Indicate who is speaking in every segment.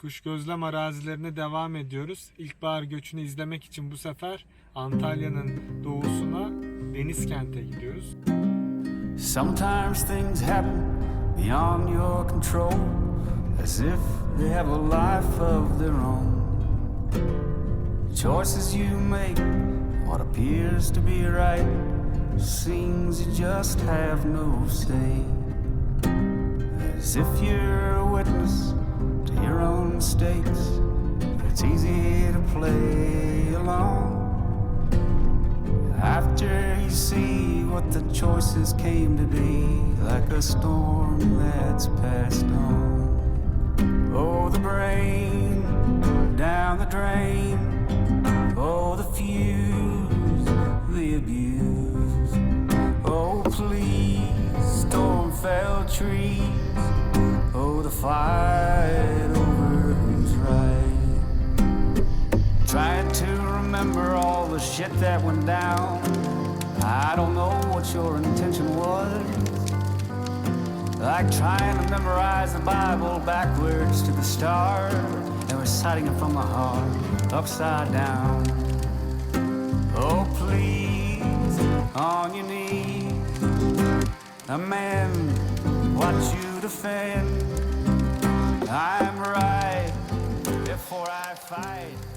Speaker 1: Kuş gözlem arazilerine devam ediyoruz. İlkbahar göçünü izlemek için bu sefer Antalya'nın doğusuna Denizkent'e gidiyoruz.
Speaker 2: Sometimes things happen beyond your control, as if they have a life of their own. Choices you make, what appears to be right, seems you just have no say. As if you're a witness to your own mistakes, it's easy to play along. After you see what the choices came to be, like a storm that's passed on. Oh, the brain down the drain. Oh, the fuse, the abuse. Oh, please, storm fell trees. Oh, the fight remember all the shit that went down. I don't know what your intention was. Like trying to memorize the Bible backwards to the start and reciting it from the heart upside down. Oh, please, on your knees. A man, watch you defend. I'm right before I fight.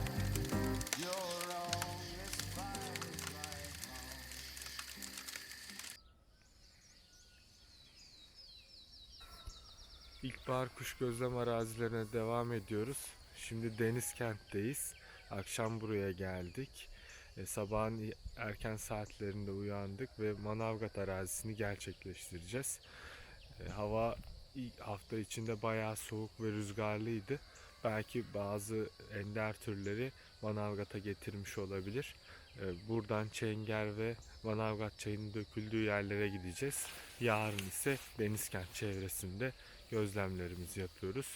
Speaker 1: İlkbahar kuş gözlem arazilerine devam ediyoruz. Şimdi Denizkent'teyiz. Akşam buraya geldik. E, sabahın erken saatlerinde uyandık ve Manavgat arazisini gerçekleştireceğiz. E, hava ilk hafta içinde bayağı soğuk ve rüzgarlıydı. Belki bazı ender türleri Manavgat'a getirmiş olabilir. E, buradan Çenger ve Manavgat çayının döküldüğü yerlere gideceğiz. Yarın ise Denizkent çevresinde gözlemlerimizi yapıyoruz.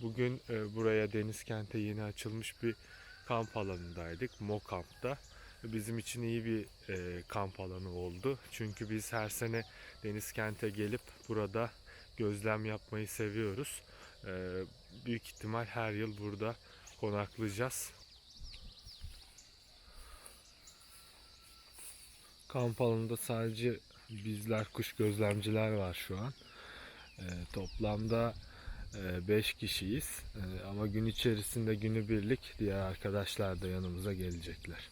Speaker 1: Bugün e, buraya Denizkent'e yeni açılmış bir kamp alanındaydık. Mo Kamp'ta. Bizim için iyi bir e, kamp alanı oldu. Çünkü biz her sene Denizkent'e gelip burada gözlem yapmayı seviyoruz. E, büyük ihtimal her yıl burada konaklayacağız. Kamp alanında sadece bizler kuş gözlemciler var şu an. E, toplamda 5 kişiyiz. E, ama gün içerisinde günübirlik diğer arkadaşlar da yanımıza gelecekler.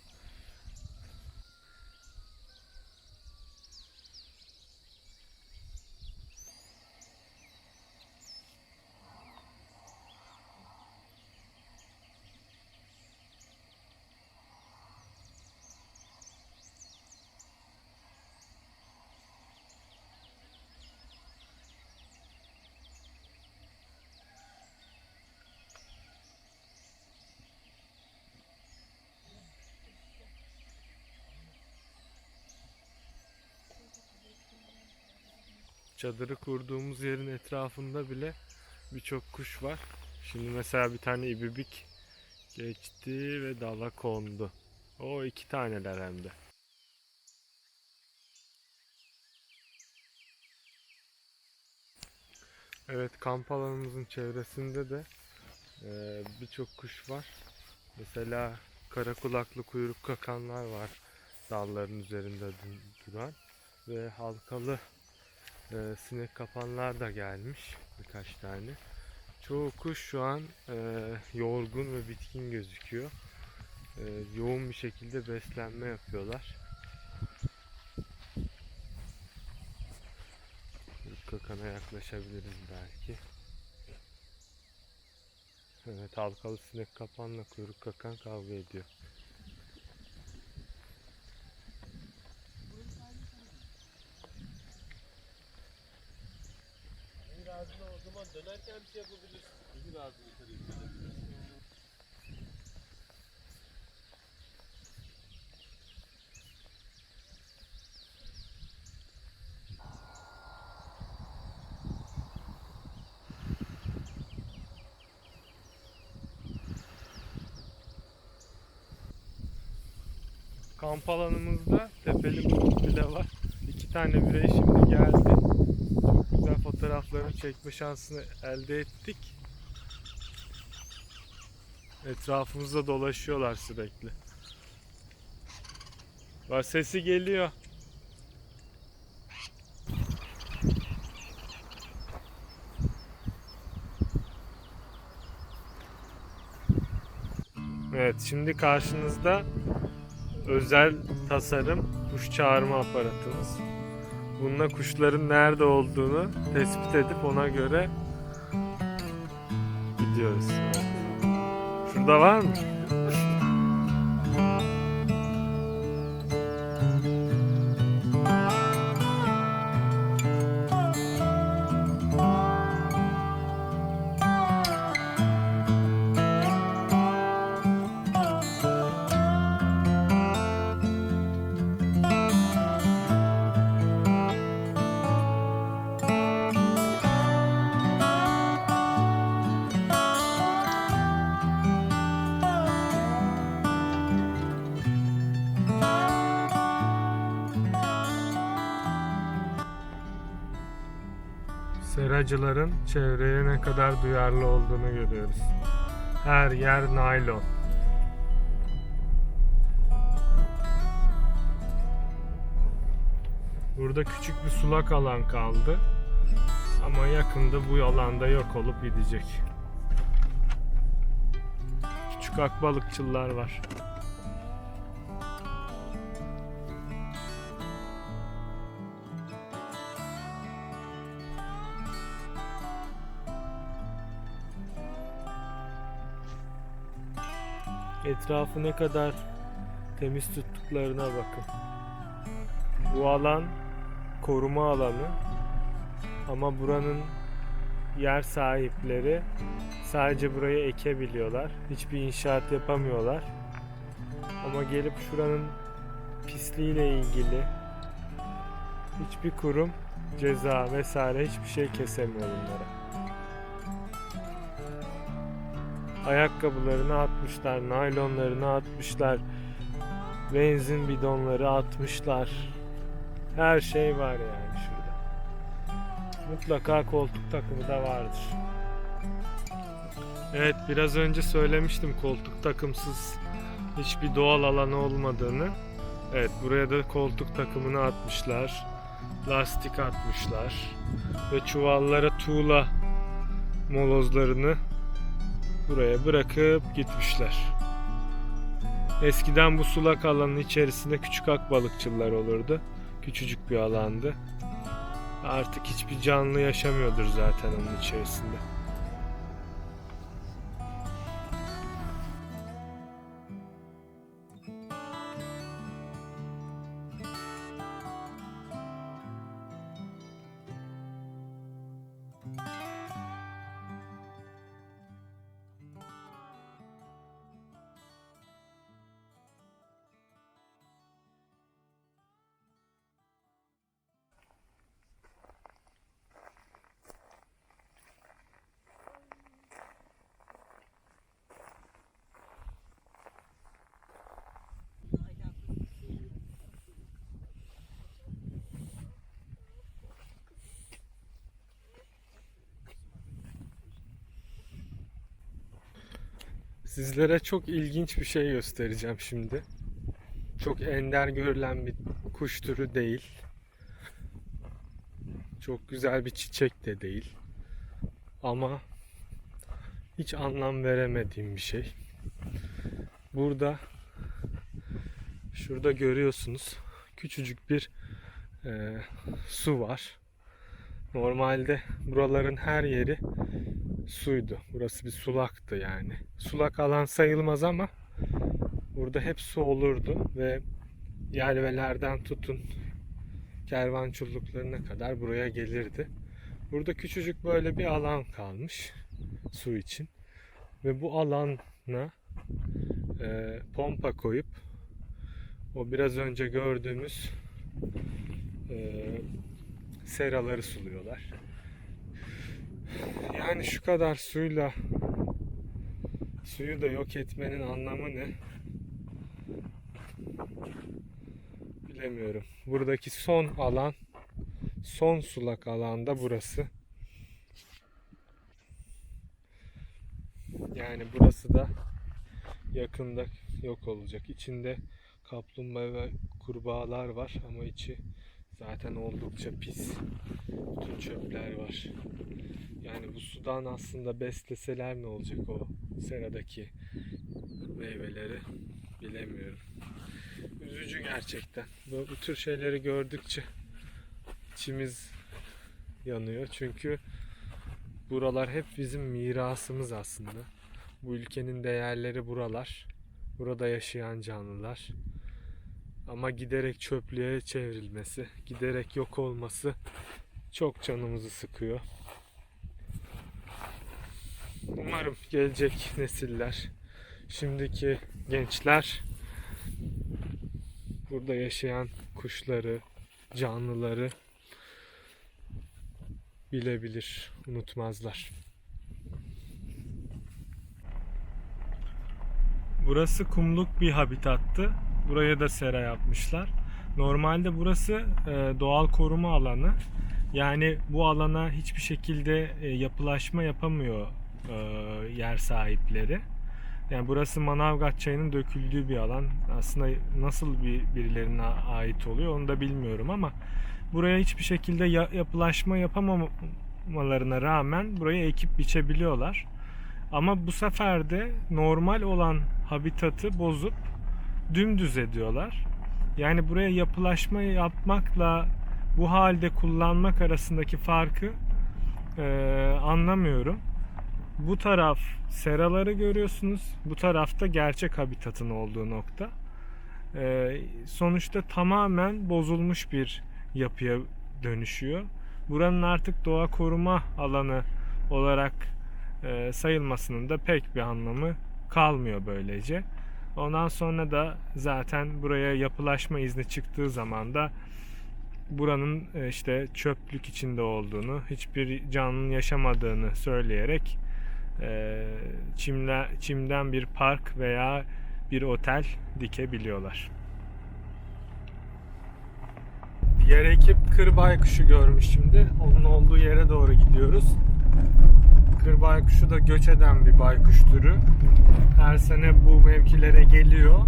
Speaker 1: Çadırı kurduğumuz yerin etrafında bile birçok kuş var. Şimdi mesela bir tane ibibik geçti ve dala kondu. O iki taneler hem de. Evet kamp alanımızın çevresinde de e, birçok kuş var. Mesela kara kulaklı kuyruk kakanlar var dalların üzerinde du- duran ve halkalı e, sinek kapanlar da gelmiş birkaç tane. Çoğu kuş şu an e, yorgun ve bitkin gözüküyor. E, yoğun bir şekilde beslenme yapıyorlar. Kakana yaklaşabiliriz belki. Evet halkalı sinek kapanla kuyruk kakan kavga ediyor.
Speaker 3: Emir ağzına o zaman dönerken bir şey yapabilirsin. Emir ağzını yukarı yükleyebilirsin.
Speaker 1: Kamp alanımızda tepeli bile var. İki tane birey şimdi geldi. Güzel fotoğraflarını çekme şansını elde ettik. Etrafımızda dolaşıyorlar sürekli. Var sesi geliyor. Evet şimdi karşınızda özel tasarım kuş çağırma aparatımız. Bununla kuşların nerede olduğunu tespit edip ona göre gidiyoruz. Şurada var mı? Seracıların çevreye ne kadar duyarlı olduğunu görüyoruz. Her yer naylon. Burada küçük bir sulak alan kaldı. Ama yakında bu alanda yok olup gidecek. Küçük akbalıkçılar var. Etrafı ne kadar temiz tuttuklarına bakın. Bu alan koruma alanı. Ama buranın yer sahipleri sadece burayı ekebiliyorlar. Hiçbir inşaat yapamıyorlar. Ama gelip şuranın pisliğiyle ilgili hiçbir kurum ceza vesaire hiçbir şey kesemiyor bunlara. Ayakkabılarını atmışlar, naylonlarını atmışlar, benzin bidonları atmışlar. Her şey var yani şurada. Mutlaka koltuk takımı da vardır. Evet biraz önce söylemiştim koltuk takımsız hiçbir doğal alanı olmadığını. Evet buraya da koltuk takımını atmışlar. Lastik atmışlar. Ve çuvallara tuğla molozlarını buraya bırakıp gitmişler. Eskiden bu sulak alanın içerisinde küçük akbalıkçılar olurdu. Küçücük bir alandı. Artık hiçbir canlı yaşamıyordur zaten onun içerisinde. Sizlere çok ilginç bir şey göstereceğim şimdi. Çok ender görülen bir kuş türü değil. Çok güzel bir çiçek de değil. Ama hiç anlam veremediğim bir şey. Burada şurada görüyorsunuz küçücük bir e, su var. Normalde buraların her yeri suydu. Burası bir sulaktı yani. Sulak alan sayılmaz ama burada hep su olurdu ve yelvelerden tutun kervançulluklarına kadar buraya gelirdi. Burada küçücük böyle bir alan kalmış su için ve bu alana e, pompa koyup o biraz önce gördüğümüz e, seraları suluyorlar. Yani şu kadar suyla suyu da yok etmenin anlamı ne? Bilemiyorum. Buradaki son alan son sulak alanda burası. Yani burası da yakında yok olacak. İçinde kaplumbağa ve kurbağalar var ama içi zaten oldukça pis. Bütün çöpler var. Yani bu sudan aslında besleseler ne olacak o seradaki meyveleri bilemiyorum. Üzücü gerçekten. Bu, bu tür şeyleri gördükçe içimiz yanıyor. Çünkü buralar hep bizim mirasımız aslında. Bu ülkenin değerleri buralar. Burada yaşayan canlılar. Ama giderek çöplüğe çevrilmesi, giderek yok olması çok canımızı sıkıyor. Umarım gelecek nesiller, şimdiki gençler burada yaşayan kuşları, canlıları bilebilir, unutmazlar. Burası kumluk bir habitattı. Buraya da sera yapmışlar. Normalde burası e, doğal koruma alanı. Yani bu alana hiçbir şekilde e, yapılaşma yapamıyor e, yer sahipleri. Yani burası Manavgat çayının döküldüğü bir alan. Aslında nasıl bir birilerine ait oluyor onu da bilmiyorum ama buraya hiçbir şekilde ya- yapılaşma yapamamalarına rağmen buraya ekip biçebiliyorlar. Ama bu sefer de normal olan habitatı bozup dümdüz ediyorlar. Yani buraya yapılaşma yapmakla bu halde kullanmak arasındaki farkı eee, anlamıyorum. Bu taraf seraları görüyorsunuz. Bu tarafta gerçek habitatın olduğu nokta. Eee, sonuçta tamamen bozulmuş bir yapıya dönüşüyor. Buranın artık doğa koruma alanı olarak e, sayılmasının da pek bir anlamı kalmıyor böylece. Ondan sonra da zaten buraya yapılaşma izni çıktığı zaman da buranın e, işte çöplük içinde olduğunu, hiçbir canlının yaşamadığını söyleyerek çimle, çimden bir park veya bir otel dikebiliyorlar. Diğer ekip kır baykuşu görmüş şimdi. Onun olduğu yere doğru gidiyoruz. Kır baykuşu da göç eden bir baykuş türü. Her sene bu mevkilere geliyor.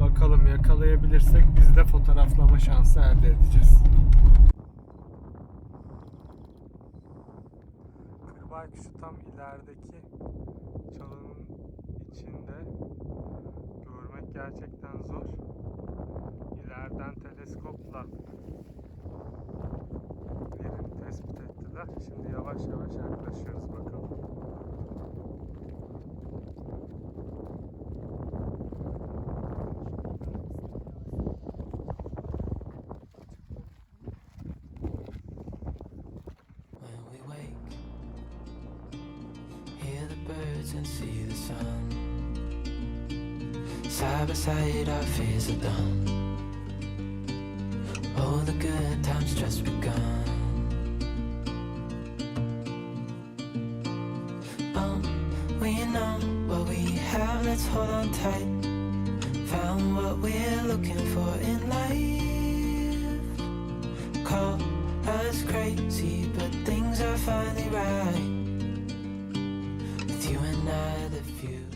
Speaker 1: Bakalım yakalayabilirsek biz de fotoğraflama şansı elde edeceğiz. Kır baykuşu tam ilerideki çalının içinde. Görmek gerçekten zor. İleriden teleskopla yerini tespit ettiler. Şimdi yavaş yavaş yaklaşıyoruz bakalım.
Speaker 4: Oh, we know what we have, let's hold on tight. Found what we're looking for in life. Call us crazy, but things are finally right. With you and I, the future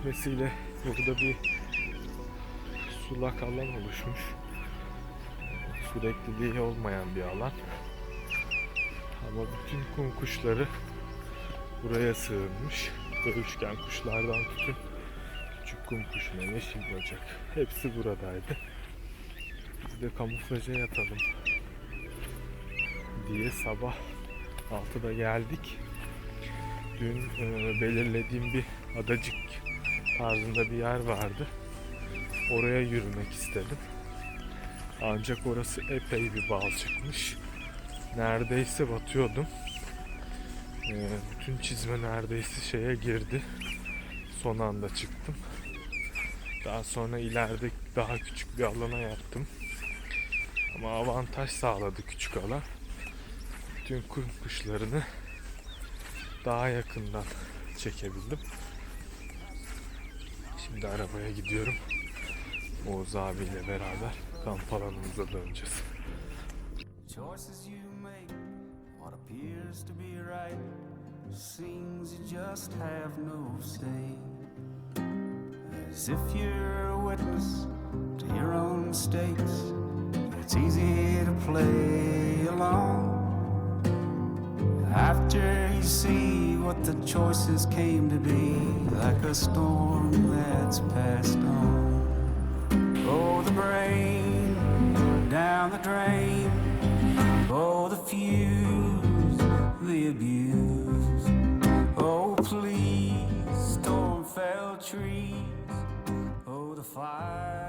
Speaker 1: birikmesiyle burada bir sulak alan oluşmuş. Sürekliliği olmayan bir alan. Ama bütün kum kuşları buraya sığınmış. Üçgen kuşlardan tutun küçük kum kuşuna, yeşil böcek hepsi buradaydı. Biz de kamuflaja yatalım diye sabah 6'da geldik. Dün e, belirlediğim bir adacık tarzında bir yer vardı. Oraya yürümek istedim. Ancak orası epey bir bal. Neredeyse batıyordum. E, bütün çizme neredeyse şeye girdi. Son anda çıktım. Daha sonra ileride daha küçük bir alana yattım. Ama avantaj sağladı küçük alan. Bütün kum kuşlarını daha yakından çekebildim. Şimdi arabaya gidiyorum. Oğuz abiyle beraber kamp alanımıza döneceğiz.
Speaker 2: Choices you make, what appears to be right, seems you just have no say. As if you're a witness to your own mistakes, it's easy to play along. After you see what the choices came to be, like a storm that's passed on. Oh, the brain down the drain. Oh, the fuse, the abuse. Oh, please, storm fell trees. Oh, the fire.